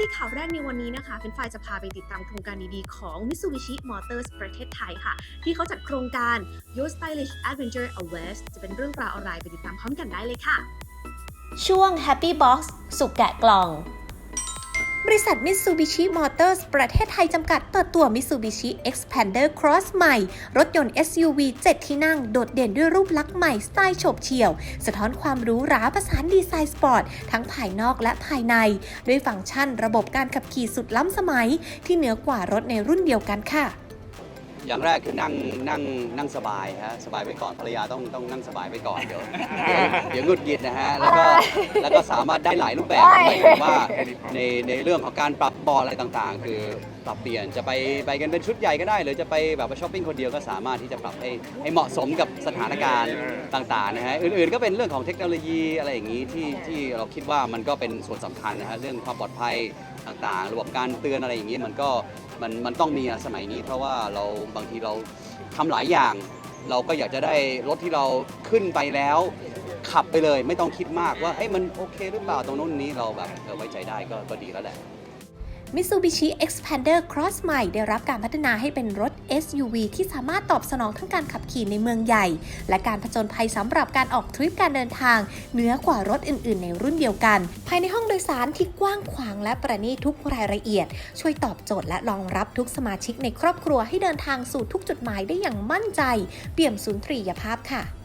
ที่ข่าวแรกในวันนี้นะคะเป็นฝ่ายจะพาไปติดตามโครงการดีๆ ของ Mitsubishi Motors ประเทศไทยค่ะ ที่เขาจัดโครงการ Your Stylish Adventure a West จะเป็นเรื่องราวอะไรไปติดตามพร้อมกันได้เลยค่ะ ช่วง Happy Box สุกแกะกล่อง บริษัท Mitsubishi Motors ประเทศไทยจำกัดเปิดตัว Mitsubishi Expander Cross ใหม่ รถยนต์ SUV 7 ที่นั่ง โดดเด่นด้วยรูปลักษณ์ใหม่สไตล์โฉบเฉี่ยว สะท้อนความหรู้หราประสานดีไซน์สปอร์ต ทั้งภายนอกและภายใน ด้วยฟังก์ชันระบบการขับขี่สุดล้ำสมัย ที่เหนือกว่ารถในรุ่นเดียวกันค่ะ อย่างแรกคือนั่งนั่งนั่งสบายฮะสบายไปก่อนภรรยาต้องต้องนั่งสบายไปก่อนเดี๋ยวเดี๋ยวเดี๋ยวหงุดหงิดนะฮะแล้วก็แล้วก็สามารถได้หลายรูปแบบหมายถึงว่าในในเรื่องของการปรับเบาะอะไรต่างๆ คือปรับเปลี่ยนจะไปไปกันเป็นชุดใหญ่ก็ได้ หรือจะไปแบบว่าช้อปปิ้งคนเดียวก็สามารถที่จะปรับให้ให้เหมาะสมกับสถานการณ์ต่างๆนะฮะอื่นๆก็เป็นเรื่องของเทคโนโลยีอะไรอย่างนี้ที่ที่เราคิดว่ามันก็เป็นส่วนสำคัญนะฮะเรื่องความปลอดภัยต่างๆ ระบบการเตือนอะไรอย่างนี้มันก็มันมันต้องมีอะสมัยนี้เพราะว่าเราบางทีเราทำหลายอย่าง เราก็อยากจะได้รถที่เราขึ้นไปแล้ว ขับไปเลยไม่ต้องคิดมากว่าเฮ้ยมันโอเคหรือเปล่าตรงนู้นนี้เราแบบเออไว้ใจได้ก็ก็ดีแล้วแหละ Mitsubishi Expander Cross ใหม่ได้รับการพัฒนาให้เป็นรถ SUV ที่สามารถตอบสนองทั้งการขับขี่ในเมืองใหญ่ และการผจญภัยสำหรับการออกทริปการเดินทางเหนือกว่ารถอื่น ๆ ในรุ่นเดียวกัน ภายในห้องโดยสารที่กว้างขวางและประณีตทุกรายละเอียด ช่วยตอบโจทย์และรองรับทุกสมาชิกในครอบครัวให้เดินทางสู่ทุกจุดหมายได้อย่างมั่นใจ เปี่ยมสุนทรียภาพค่ะ